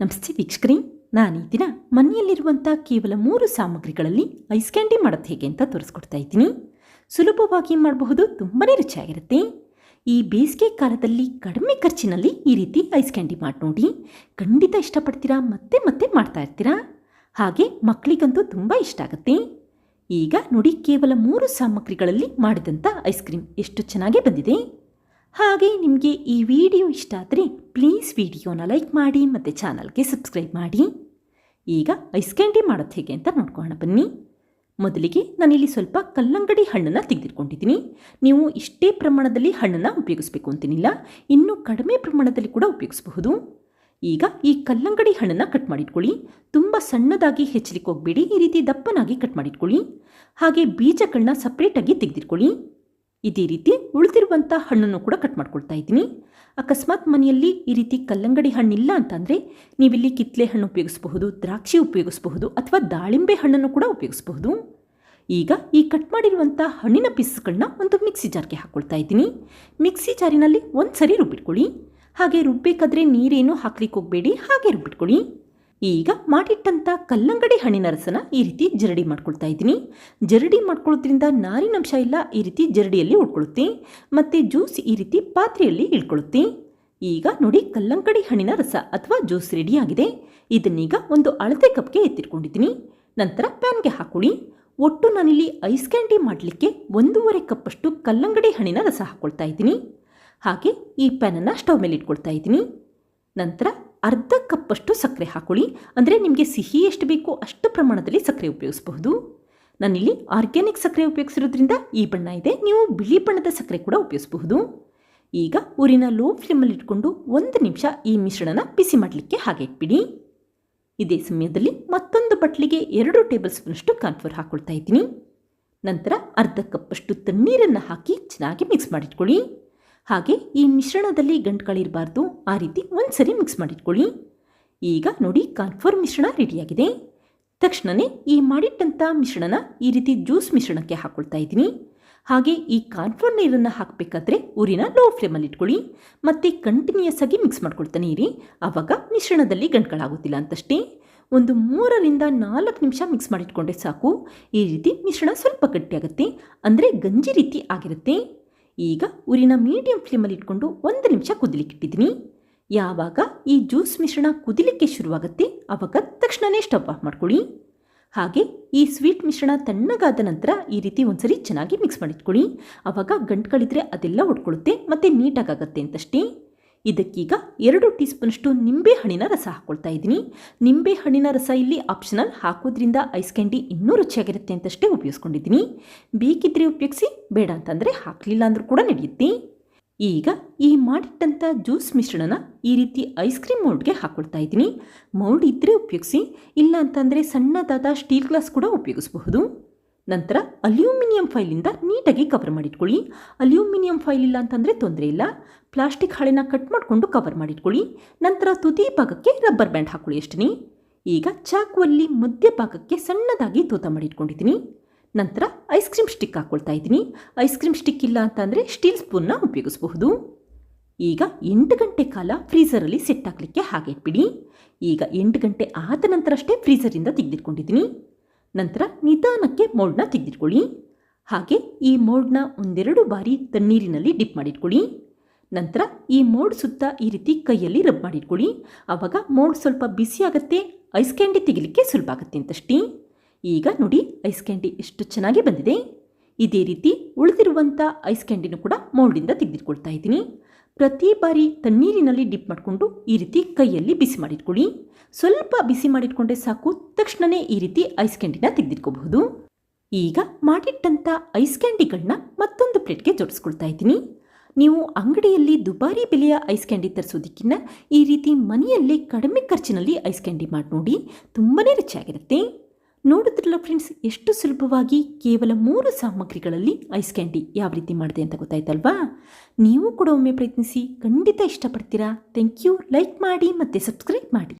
ನಮಸ್ತೆ ವೀಕ್ಷಕರಿ ನಾನು ಈ ದಿನ ಮನೆಯಲ್ಲಿರುವಂಥ ಕೇವಲ ಮೂರು ಸಾಮಗ್ರಿಗಳಲ್ಲಿ ಐಸ್ ಕ್ಯಾಂಡಿ ಮಾಡೋದು ಹೇಗೆ ಅಂತ ತೋರಿಸ್ಕೊಡ್ತಾ ಇದ್ದೀನಿ. ಸುಲಭವಾಗಿ ಮಾಡಬಹುದು? ತುಂಬಾ ರುಚಿಯಾಗಿರುತ್ತೆ. ಈ ಬೇಸಿಗೆ ಕಾಲದಲ್ಲಿ ಕಡಿಮೆ ಖರ್ಚಿನಲ್ಲಿ ಈ ರೀತಿ ಐಸ್ ಕ್ಯಾಂಡಿ ಮಾಡಿ ನೋಡಿ. ಖಂಡಿತ ಇಷ್ಟಪಡ್ತೀರಾ? ಮತ್ತೆ ಮತ್ತೆ ಮಾಡ್ತಾ ಇರ್ತೀರಾ? ಹಾಗೆ ಮಕ್ಕಳಿಗಂತೂ ತುಂಬ ಇಷ್ಟ ಆಗುತ್ತೆ. ಈಗ ನೋಡಿ ಕೇವಲ ಮೂರು ಸಾಮಗ್ರಿಗಳಲ್ಲಿ ಮಾಡಿದಂಥ ಐಸ್ ಕ್ರೀಮ್ ಎಷ್ಟು ಚೆನ್ನಾಗಿ ಬಂದಿದೆ. ಹಾಗೆ ನಿಮಗೆ ಈ ವಿಡಿಯೋ ಇಷ್ಟ ಆದರೆ ಪ್ಲೀಸ್ ವಿಡಿಯೋನ ಲೈಕ್ ಮಾಡಿ ಮತ್ತು ಚಾನಲ್ಗೆ ಸಬ್ಸ್ಕ್ರೈಬ್ ಮಾಡಿ. ಈಗ ಐಸ್ ಕ್ಯಾಂಡಿ ಮಾಡೋದು ಹೇಗೆ ಅಂತ ನೋಡ್ಕೊಳ್ಳೋಣ ಬನ್ನಿ. ಮೊದಲಿಗೆ ನಾನಿಲ್ಲಿ ಸ್ವಲ್ಪ ಕಲ್ಲಂಗಡಿ ಹಣ್ಣನ್ನು ತೆಗೆದಿಟ್ಕೊಂಡಿದ್ದೀನಿ. ನೀವು ಇಷ್ಟೇ ಪ್ರಮಾಣದಲ್ಲಿ ಹಣ್ಣನ್ನು ಉಪಯೋಗಿಸ್ಬೇಕು ಅಂತೇನಿಲ್ಲ. ಇನ್ನೂ ಕಡಿಮೆ ಪ್ರಮಾಣದಲ್ಲಿ ಕೂಡ ಉಪಯೋಗಿಸಬಹುದು. ಈಗ ಈ ಕಲ್ಲಂಗಡಿ ಹಣ್ಣನ್ನು ಕಟ್ ಮಾಡಿಟ್ಕೊಳ್ಳಿ. ತುಂಬ ಸಣ್ಣದಾಗಿ ಹೆಚ್ಚಲಿಕ್ಕೆ ಹೋಗಬೇಡಿ. ಈ ರೀತಿ ದಪ್ಪನಾಗಿ ಕಟ್ ಮಾಡಿಟ್ಕೊಳ್ಳಿ. ಹಾಗೆ ಬೀಜಗಳನ್ನ ಸಪ್ರೇಟಾಗಿ ತೆಗೆದಿಟ್ಕೊಳ್ಳಿ. ಇದೇ ರೀತಿ ಉಳಿದಿರುವಂಥ ಹಣ್ಣನ್ನು ಕೂಡ ಕಟ್ ಮಾಡ್ಕೊಳ್ತಾ ಇದ್ದೀನಿ. ಅಕಸ್ಮಾತ್ ಮನೆಯಲ್ಲಿ ಈ ರೀತಿ ಕಲ್ಲಂಗಡಿ ಹಣ್ಣಿಲ್ಲ ಅಂತಂದರೆ ನೀವಿಲ್ಲಿ ಕಿತ್ಲೆ ಹಣ್ಣು ಉಪಯೋಗಿಸಬಹುದು, ದ್ರಾಕ್ಷಿ ಉಪಯೋಗಿಸಬಹುದು ಅಥವಾ ದಾಳಿಂಬೆ ಹಣ್ಣನ್ನು ಕೂಡ ಉಪಯೋಗಿಸಬಹುದು. ಈಗ ಈ ಕಟ್ ಮಾಡಿರುವಂಥ ಹಣ್ಣಿನ ಪೀಸ್ಗಳನ್ನ ಒಂದು ಮಿಕ್ಸಿ ಜಾರ್ಗೆ ಹಾಕ್ಕೊಳ್ತಾ ಇದ್ದೀನಿ. ಮಿಕ್ಸಿ ಜಾರಿನಲ್ಲಿ ಒಂದು ಸರಿ ರುಬ್ಬಿಟ್ಕೊಳ್ಳಿ. ಹಾಗೆ ರುಬ್ಬಬೇಕಾದ್ರೆ ನೀರೇನು ಹಾಕ್ಲಿಕ್ಕೆ ಹೋಗಬೇಡಿ, ಹಾಗೆ ರುಬ್ಬಿಟ್ಕೊಳ್ಳಿ. ಈಗ ಮಾಡಿಟ್ಟಂಥ ಕಲ್ಲಂಗಡಿ ಹಣ್ಣಿನ ರಸನ ಈ ರೀತಿ ಜರಡಿ ಮಾಡ್ಕೊಳ್ತಾ ಇದ್ದೀನಿ. ಜರಡಿ ಮಾಡ್ಕೊಳ್ಳೋದ್ರಿಂದ ನಾರಿನಂಶ ಇಲ್ಲ, ಈ ರೀತಿ ಜರಡಿಯಲ್ಲಿ ಉಳ್ಕೊಳ್ಳುತ್ತೆ, ಮತ್ತು ಜ್ಯೂಸ್ ಈ ರೀತಿ ಪಾತ್ರೆಯಲ್ಲಿ ಇಳ್ಕೊಳ್ಳುತ್ತೆ. ಈಗ ನೋಡಿ ಕಲ್ಲಂಗಡಿ ಹಣ್ಣಿನ ರಸ ಅಥವಾ ಜ್ಯೂಸ್ ರೆಡಿಯಾಗಿದೆ ಇದನ್ನೀಗ ಒಂದು ಅಳತೆ ಕಪ್ಗೆ ಎತ್ತಿಟ್ಕೊಂಡಿದ್ದೀನಿ. ನಂತರ ಪ್ಯಾನ್ಗೆ ಹಾಕೊಳ್ಳಿ. ಒಟ್ಟು ನಾನಿಲ್ಲಿ ಐಸ್ ಕ್ಯಾಂಡಿ ಮಾಡಲಿಕ್ಕೆ ಒಂದೂವರೆ ಕಪ್ಪಷ್ಟು ಕಲ್ಲಂಗಡಿ ಹಣ್ಣಿನ ರಸ ಹಾಕ್ಕೊಳ್ತಾ ಇದ್ದೀನಿ. ಹಾಗೆ ಈ ಪ್ಯಾನನ್ನು ಸ್ಟವ್ ಮೇಲೆ ಇಟ್ಕೊಳ್ತಾ ಇದ್ದೀನಿ. ನಂತರ ಅರ್ಧ ಕಪ್ಪಷ್ಟು ಸಕ್ಕರೆ ಹಾಕೊಳ್ಳಿ. ಅಂದರೆ ನಿಮಗೆ ಸಿಹಿ ಎಷ್ಟು ಬೇಕೋ ಅಷ್ಟು ಪ್ರಮಾಣದಲ್ಲಿ ಸಕ್ಕರೆ ಉಪಯೋಗಿಸಬಹುದು. ನಾನಿಲ್ಲಿ ಆರ್ಗ್ಯಾನಿಕ್ ಸಕ್ಕರೆ ಉಪಯೋಗಿಸಿರೋದ್ರಿಂದ ಈ ಬಣ್ಣ ಇದೆ. ನೀವು ಬಿಳಿ ಬಣ್ಣದ ಸಕ್ಕರೆ ಕೂಡ ಉಪಯೋಗಿಸಬಹುದು. ಈಗ ಊರಿನ ಲೋ ಫ್ಲೇಮಲ್ಲಿ ಇಟ್ಕೊಂಡು ಒಂದು ನಿಮಿಷ ಈ ಮಿಶ್ರಣನ ಬಿಸಿ ಮಾಡಲಿಕ್ಕೆ ಹಾಗೆ ಇಟ್ಬಿಡಿ. ಇದೇ ಸಮಯದಲ್ಲಿ ಮತ್ತೊಂದು ಬಟ್ಲಿಗೆ ಎರಡು ಟೇಬಲ್ ಸ್ಪೂನಷ್ಟು ಕಾನ್ಫ್ಲೋರ್ ಹಾಕ್ಕೊಳ್ತಾ ಇದ್ದೀನಿ. ನಂತರ ಅರ್ಧ ಕಪ್ಪಷ್ಟು ತಣ್ಣೀರನ್ನು ಹಾಕಿ ಚೆನ್ನಾಗಿ ಮಿಕ್ಸ್ ಮಾಡಿಟ್ಕೊಳ್ಳಿ. ಹಾಗೆ ಈ ಮಿಶ್ರಣದಲ್ಲಿ ಗಂಟುಗಳಿರಬಾರ್ದು ಆ ರೀತಿ ಒಂದ್ಸರಿ ಮಿಕ್ಸ್ ಮಾಡಿಟ್ಕೊಳ್ಳಿ. ಈಗ ನೋಡಿ ಕಾನ್ಫರ್ ಮಿಶ್ರಣ ರೆಡಿಯಾಗಿದೆ ತಕ್ಷಣವೇ ಈ ಮಾಡಿಟ್ಟಂಥ ಮಿಶ್ರಣನ ಈ ರೀತಿ ಜ್ಯೂಸ್ ಮಿಶ್ರಣಕ್ಕೆ ಹಾಕ್ಕೊಳ್ತಾ ಇದ್ದೀನಿ. ಹಾಗೆ ಈ ಕಾನ್ಫರ್ ನೀರನ್ನು ಹಾಕಬೇಕಾದ್ರೆ ಊರಿನ ಲೋ ಫ್ಲೇಮಲ್ಲಿ ಇಟ್ಕೊಳ್ಳಿ. ಮತ್ತು ಕಂಟಿನ್ಯೂಸ್ ಆಗಿ ಮಿಕ್ಸ್ ಮಾಡ್ಕೊಳ್ತಾನೆ ಇರಿ. ಆವಾಗ ಮಿಶ್ರಣದಲ್ಲಿ ಗಂಟುಗಳಾಗೋದಿಲ್ಲ ಅಂತಷ್ಟೇ. ಒಂದು ಮೂರರಿಂದ ನಾಲ್ಕು ನಿಮಿಷ ಮಿಕ್ಸ್ ಮಾಡಿಟ್ಕೊಂಡ್ರೆ ಸಾಕು. ಈ ರೀತಿ ಮಿಶ್ರಣ ಸ್ವಲ್ಪ ಗಟ್ಟಿಯಾಗುತ್ತೆ. ಅಂದರೆ ಗಂಜಿ ರೀತಿ ಆಗಿರುತ್ತೆ. ಈಗ ಉರಿನ ಮೀಡಿಯಂ ಫ್ಲೇಮಲ್ಲಿ ಇಟ್ಕೊಂಡು ಒಂದು ನಿಮಿಷ ಕುದಿಲಿಕ್ಕಿಟ್ಟಿದ್ದೀನಿ ಯಾವಾಗ ಈ ಜ್ಯೂಸ್ ಮಿಶ್ರಣ ಕುದಿಲಿಕ್ಕೆ ಶುರುವಾಗುತ್ತೆ ಆವಾಗ ತಕ್ಷಣವೇ ಸ್ಟವ್ ಆಫ್ ಮಾಡ್ಕೊಳ್ಳಿ. ಹಾಗೆ ಈ ಸ್ವೀಟ್ ಮಿಶ್ರಣ ತಣ್ಣಗಾದ ನಂತರ ಈ ರೀತಿ ಒಂದ್ಸರಿ ಚೆನ್ನಾಗಿ ಮಿಕ್ಸ್ ಮಾಡಿಟ್ಕೊಳ್ಳಿ. ಆವಾಗ ಗಂಟುಗಳಿದ್ರೆ ಅದೆಲ್ಲ ಒಡ್ಕೊಳ್ಳುತ್ತೆ, ಮತ್ತು ಆಗುತ್ತೆ ಅಂತಷ್ಟೇ. ಇದಕ್ಕೀಗ ಎರಡು ಟೀ ಸ್ಪೂನಷ್ಟು ನಿಂಬೆಹಣ್ಣಿನ ರಸ ಹಾಕ್ಕೊಳ್ತಾ ಇದ್ದೀನಿ. ನಿಂಬೆಹಣ್ಣಿನ ರಸ ಇಲ್ಲಿ ಆಪ್ಷನಲ್ ಹಾಕೋದ್ರಿಂದ ಐಸ್ ಕ್ಯಾಂಡಿ ಇನ್ನೂ ರುಚಿಯಾಗಿರುತ್ತೆ ಅಂತಷ್ಟೇ ಉಪಯೋಗಿಸ್ಕೊಂಡಿದ್ದೀನಿ. ಬೇಕಿದ್ರೆ ಉಪಯೋಗಿಸಿ, ಬೇಡ ಅಂತಂದರೆ ಹಾಕಲಿಲ್ಲ ಅಂದರೂ ಕೂಡ ನಡೆಯುತ್ತೆ. ಈಗ ಈ ಮಾಡಿಟ್ಟಂಥ ಜ್ಯೂಸ್ ಮಿಶ್ರಣನ ಈ ರೀತಿ ಐಸ್ ಕ್ರೀಮ್ ಮೌಲ್ಡ್ಗೆ ಹಾಕ್ಕೊಳ್ತಾ ಇದ್ದೀನಿ. ಮೌಲ್ಡ್ ಇದ್ದರೆ ಉಪಯೋಗಿಸಿ, ಇಲ್ಲ ಅಂತಂದರೆ ಸಣ್ಣದಾದ ಸ್ಟೀಲ್ ಗ್ಲಾಸ್ ಕೂಡ ಉಪಯೋಗಿಸಬಹುದು. ನಂತರ ಅಲ್ಯೂಮಿನಿಯಂ ಫೈಲಿಂದ ನೀಟಾಗಿ ಕವರ್ ಮಾಡಿಟ್ಕೊಳ್ಳಿ. ಅಲ್ಯೂಮಿನಿಯಂ ಫೈಲ್ ಇಲ್ಲ ಅಂತಂದರೆ ತೊಂದರೆ ಇಲ್ಲ. ಪ್ಲಾಸ್ಟಿಕ್ ಹಾಳೆನ ಕಟ್ ಮಾಡಿಕೊಂಡು ಕವರ್ ಮಾಡಿಟ್ಕೊಳ್ಳಿ. ನಂತರ ತುದಿ ಭಾಗಕ್ಕೆ ರಬ್ಬರ್ ಬ್ಯಾಂಡ್ ಹಾಕೊಳ್ಳಿ ಅಷ್ಟೇ ಈಗ ಚಾಕುವಲ್ಲಿ ಮಧ್ಯ ಭಾಗಕ್ಕೆ ಸಣ್ಣದಾಗಿ ತೂತ ಮಾಡಿಟ್ಕೊಂಡಿದ್ದೀನಿ. ನಂತರ ಐಸ್ ಕ್ರೀಮ್ ಸ್ಟಿಕ್ ಹಾಕ್ಕೊಳ್ತಾ ಇದ್ದೀನಿ. ಐಸ್ ಕ್ರೀಮ್ ಸ್ಟಿಕ್ ಇಲ್ಲ ಅಂತಂದರೆ ಸ್ಟೀಲ್ ಸ್ಪೂನ್ನ ಉಪಯೋಗಿಸಬಹುದು. ಈಗ ಎಂಟು ಗಂಟೆ ಕಾಲ ಫ್ರೀಸರಲ್ಲಿ ಸೆಟ್ ಹಾಕಲಿಕ್ಕೆ ಹಾಗೆ ಇಟ್ಬಿಡಿ ಈಗ ಎಂಟು ಗಂಟೆ ಆದ ನಂತರ ಅಷ್ಟೇ ಫ್ರೀಸರಿಂದ ತೆಗೆದಿಟ್ಕೊಂಡಿದ್ದೀನಿ. ನಂತರ ನಿಧಾನಕ್ಕೆ ಮೋಲ್ಡ್ನ ತೆಗೆದಿಟ್ಕೊಳ್ಳಿ. ಹಾಗೆ ಈ ಮೋಲ್ಡ್ನ ಒಂದೆರಡು ಬಾರಿ ತಣ್ಣೀರಿನಲ್ಲಿ ಡಿಪ್ ಮಾಡಿಟ್ಕೊಳ್ಳಿ. ನಂತರ ಈ ಮೋಡ್ ಸುತ್ತ ಈ ರೀತಿ ಕೈಯಲ್ಲಿ ರಬ್ ಮಾಡಿಟ್ಕೊಳ್ಳಿ. ಆವಾಗ ಮೋಡ್ ಸ್ವಲ್ಪ ಬಿಸಿ ಆಗುತ್ತೆ, ಐಸ್ ಕ್ಯಾಂಡಿ ತೆಗಿಲಿಕ್ಕೆ ಸುಲಭ ಆಗುತ್ತೆ ಅಂತಷ್ಟೇ. ಈಗ ನೋಡಿ, ಐಸ್ ಕ್ಯಾಂಡಿ ಎಷ್ಟು ಚೆನ್ನಾಗಿ ಬಂದಿದೆ. ಇದೇ ರೀತಿ ಉಳಿದಿರುವಂಥ ಐಸ್ ಕ್ಯಾಂಡಿನೂ ಕೂಡ ಮೋಲ್ಡಿಂದ ತೆಗೆದಿಟ್ಕೊಳ್ತಾ ಇದ್ದೀನಿ. ಪ್ರತಿ ಬಾರಿ ತಣ್ಣೀರಿನಲ್ಲಿ ಡಿಪ್ ಮಾಡಿಕೊಂಡು ಈ ರೀತಿ ಕೈಯಲ್ಲಿ ಬಿಸಿ ಮಾಡಿಟ್ಕೊಳ್ಳಿ. ಸ್ವಲ್ಪ ಬಿಸಿ ಮಾಡಿಟ್ಕೊಂಡ್ರೆ ಸಾಕು ತಕ್ಷಣವೇ ಈ ರೀತಿ ಐಸ್ ಕ್ಯಾಂಡಿನ ತೆಗೆದಿಟ್ಕೋಬಹುದು ಈಗ ಮಾಡಿಟ್ಟಂಥ ಐಸ್ ಕ್ಯಾಂಡಿಗಳನ್ನ ಮತ್ತೊಂದು ಪ್ಲೇಟ್ಗೆ ಜೋಡಿಸ್ಕೊಳ್ತಾ ಇದ್ದೀನಿ. ನೀವು ಅಂಗಡಿಯಲ್ಲಿ ದುಬಾರಿ ಬೆಲೆಯ ಐಸ್ ಕ್ಯಾಂಡಿ ತರಿಸೋದಕ್ಕಿಂತ ಈ ರೀತಿ ಮನೆಯಲ್ಲೇ ಕಡಿಮೆ ಖರ್ಚಿನಲ್ಲಿ ಐಸ್ ಕ್ಯಾಂಡಿ ಮಾಡಿ ನೋಡಿ ತುಂಬಾ ರುಚಿಯಾಗಿರುತ್ತೆ. ನೋಡಿದ್ರಲ್ಲ ಫ್ರೆಂಡ್ಸ್ ಎಷ್ಟು ಸುಲಭವಾಗಿ ಕೇವಲ ಮೂರು ಸಾಮಗ್ರಿಗಳಲ್ಲಿ ಐಸ್ ಕ್ಯಾಂಡಿ ಯಾವ ರೀತಿ ಮಾಡಿದೆ ಅಂತ ಗೊತ್ತಾಯ್ತಲ್ವಾ? ನೀವು ಕೂಡ ಒಮ್ಮೆ ಪ್ರಯತ್ನಿಸಿ ಖಂಡಿತ ಇಷ್ಟಪಡ್ತೀರಾ? ಥ್ಯಾಂಕ್ ಯು ಲೈಕ್ ಮಾಡಿ ಮತ್ತು ಸಬ್ಸ್ಕ್ರೈಬ್ ಮಾಡಿ.